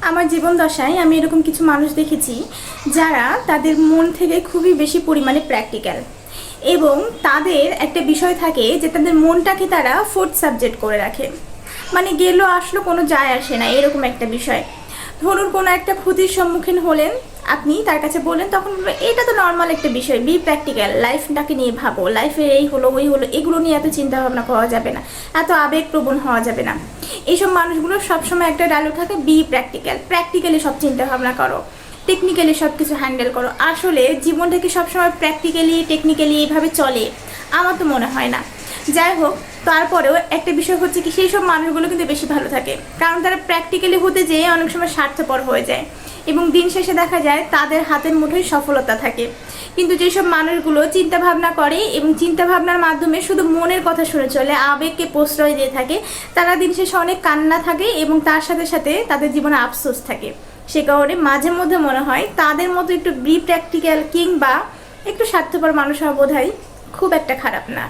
আমার জীবন দশায় আমি এরকম কিছু মানুষ দেখেছি যারা তাদের মন থেকে খুবই বেশি পরিমাণে প্র্যাকটিক্যাল এবং তাদের একটা বিষয় থাকে যে তাদের মনটাকে তারা ফোর্থ সাবজেক্ট করে রাখে। মানে গেলো, আসলো, কোনো যায় আসে না, এরকম একটা বিষয়। ধরুন কোনো একটা ক্ষতির সম্মুখীন হলেন, আপনি তার কাছে বললেন, তখন এটা তো নর্মাল একটা বিষয় বি প্র্যাকটিক্যাল লাইফটাকে নিয়ে ভাবো লাইফে এই হলো, ওই হলো, এগুলো নিয়ে এত চিন্তা ভাবনা করা যাবে না, এত আবেগপ্রবণ হওয়া যাবে না। এইসব মানুষগুলো সবসময় একটা ডায়লগ থাকে বি প্র্যাকটিক্যাল প্র্যাকটিক্যালি সব চিন্তা ভাবনা করো টেকনিক্যালি সব কিছু হ্যান্ডেল করো। আসলে জীবনটা কি সবসময় প্র্যাকটিক্যালি টেকনিক্যালি এইভাবে চলে, আমার তো মনে হয় না। যাই হোক, তারপরেও একটা বিষয় হচ্ছে কি, সেই সব মানুষগুলো কিন্তু বেশি ভালো থাকে। কারণ তারা প্র্যাকটিক্যালি হতে যেয়ে অনেক সময় স্বার্থপর হয়ে যায়। এবং দিন শেষে দেখা যায় তাদের হাতের মুঠোয় সফলতা থাকে। কিন্তু যেসব মানুষগুলো চিন্তা ভাবনা করে এবং চিন্তা ভাবনার মাধ্যমে শুধু মনের কথা শুনে চলে, আবেগকে প্রশ্রয় দিয়ে থাকে, তারা দিন শেষে অনেক কান্না থাকে এবং তার সাথে সাথে তাদের জীবনে আফসোস থাকে। সে কারণে মাঝে মধ্যে মনে হয় তাদের মতো একটু বি প্র্যাকটিক্যাল কিংবা একটু স্বার্থপর মানুষ হওয়া বোধ খুব একটা খারাপ না।